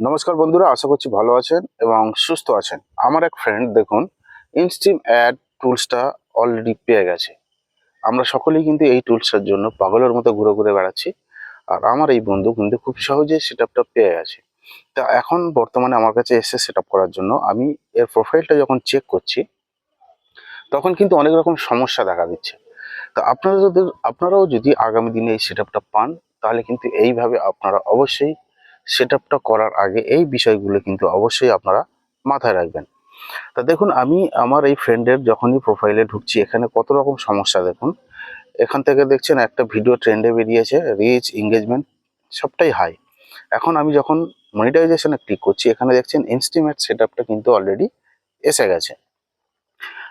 নমস্কার বন্ধুরা, আশা করছি ভালো আছেন এবং সুস্থ আছেন। আমার এক ফ্রেন্ড দেখুন ইনস্টিম অ্যাড টুলসটা অলরেডি পেয়ে গেছে। আমরা সকলেই কিন্তু এই টুলসটার জন্য পাগলের মতো ঘুরে ঘুরে বেড়াচ্ছি। আর আমার এই বন্ধু কিন্তু খুব সহজে সেট আপটা পেয়ে গেছে। তা এখন বর্তমানে আমার কাছে এসে সেট করার জন্য আমি এর প্রোফাইলটা যখন চেক করছি, তখন কিন্তু অনেক রকম সমস্যা দেখা দিচ্ছে। তা আপনারা যদি আপনারাও যদি আগামী দিনে এই সেট পান, তাহলে কিন্তু এইভাবে আপনারা অবশ্যই সেট করার আগে এই বিষয়গুলো কিন্তু অবশ্যই আপনারা মাথায় রাখবেন। তা দেখুন, আমি আমার এই ফ্রেন্ডের যখনই প্রোফাইলে ঢুকছি, এখানে কত রকম সমস্যা দেখুন। এখান থেকে দেখছেন একটা ভিডিও ট্রেন্ডে বেরিয়েছে রিচ এঙ্গেজমেন্ট সবটাই হাই এখন আমি যখন মনিটাইজেশনে ক্লিক করছি, এখানে দেখছেন ইনস্টিমেট সেট কিন্তু অলরেডি এসে গেছে।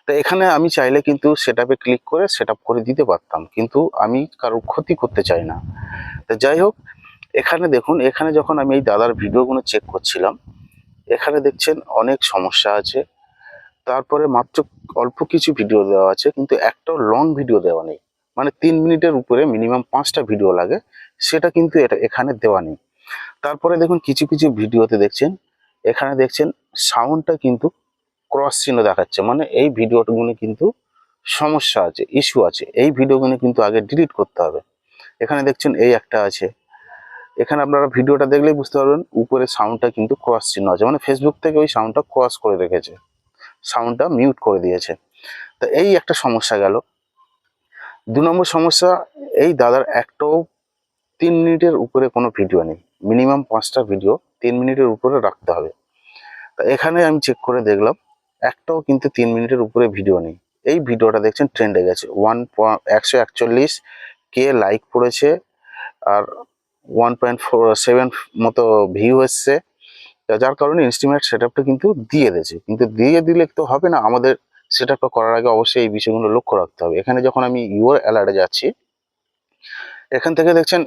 তো এখানে আমি চাইলে কিন্তু সেট ক্লিক করে সেট করে দিতে পারতাম, কিন্তু আমি কারোর ক্ষতি করতে চাই না। তো যাই হোক এখানে দেখুন, এখানে যখন আমি এই দাদার ভিডিওগুলো চেক করছিলাম, এখানে দেখছেন অনেক সমস্যা আছে। তারপরে মাত্র অল্প কিছু ভিডিও দেওয়া আছে, কিন্তু একটাও লং ভিডিও দেওয়া নেই। মানে তিন মিনিটের উপরে মিনিমাম পাঁচটা ভিডিও লাগে, সেটা কিন্তু এটা এখানে দেওয়া নেই। তারপরে দেখুন, কিছু কিছু ভিডিওতে দেখছেন, এখানে দেখছেন সাউন্ডটা কিন্তু ক্রস চিহ্ন দেখাচ্ছে। মানে এই ভিডিওগুলো কিন্তু সমস্যা আছে ইস্যু আছে। এই ভিডিওগুলো কিন্তু আগে ডিলিট করতে হবে। এখানে দেখছেন এই একটা আছে। এখানে আপনারা ভিডিওটা দেখলেই বুঝতে পারবেন, উপরে সাউন্ডটা কিন্তু ক্রস চিহ্ন আছে। মানে ফেসবুক থেকে ওই সাউন্ডটা ক্রস করে রেখেছে। সাউন্ডটা মিউট করে দিয়েছে। তো এই একটা সমস্যা গেল। দু নম্বর সমস্যা, এই দাদার একটাও তিন মিনিটের উপরে কোনো ভিডিও নেই। মিনিমাম পাঁচটা ভিডিও তিন মিনিটের উপরে রাখতে হবে। তা এখানে আমি চেক করে দেখলাম, একটাও কিন্তু তিন মিনিটের উপরে ভিডিও নেই। এই ভিডিওটা দেখছেন ট্রেন্ডে গেছে। ওয়ান একশো একচল্লিশ কে লাইক পড়েছে। আর ওয়ান পয়েন্ট ফোর সেভেন মতো ভিউ এসছে। যার কারণে ইনস্টিমেট সেট আপটা কিন্তু দিয়ে দিয়েছে। কিন্তু দিয়ে দিলে তো হবে না, আমাদের সেট আপটা করার আগে অবশ্যই এই বিষয়গুলো লক্ষ্য রাখতে হবে। এখানে যখন আমি ইউর অ্যালার্টে যাচ্ছি, এখান থেকে দেখছেন,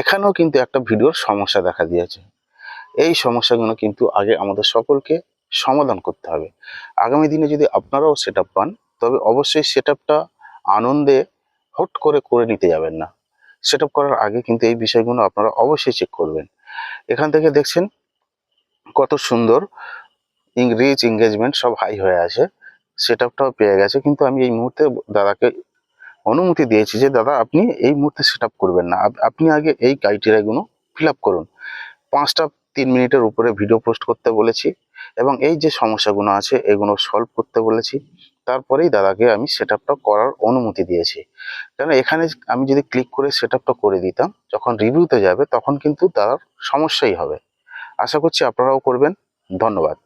এখানেও কিন্তু একটা ভিডিওর সমস্যা দেখা দিয়েছে। এই সমস্যাগুলো কিন্তু আগে আমাদের সকলকে সমাধান করতে হবে। আগামী দিনে যদি আপনারাও সেট পান, তবে অবশ্যই সেট আনন্দে হট করে করে নিতে যাবেন না। সেট করার আগে কিন্তু এই বিষয়গুলো আপনারা অবশ্যই চেক করবেন। এখান থেকে দেখছেন কত সুন্দর রিচ এঙ্গেজমেন্ট সব হাই হয়ে আছে। সেট আপটাও পেয়ে গেছে। কিন্তু আমি এই মুহূর্তে দাদাকে অনুমতি দিয়েছি যে, দাদা, আপনি এই মুহূর্তে সেট করবেন না। আপনি আগে এই ক্রাইটেরিয়াগুলো ফিল আপ করুন। পাঁচটা তিন মিনিটের উপরে ভিডিও পোস্ট করতে বলেছি। এবং এই যে সমস্যাগুলো আছে, এগুলো সলভ করতে বলেছি। তারপরেই দাদাকে আমি সেট করার অনুমতি দিয়েছি। কেন এখানে আমি যদি ক্লিক করে সেট করে দিতাম, যখন রিভিউতে যাবে, তখন কিন্তু দাদার সমস্যাই হবে। আশা করছি আপনারাও করবেন। ধন্যবাদ।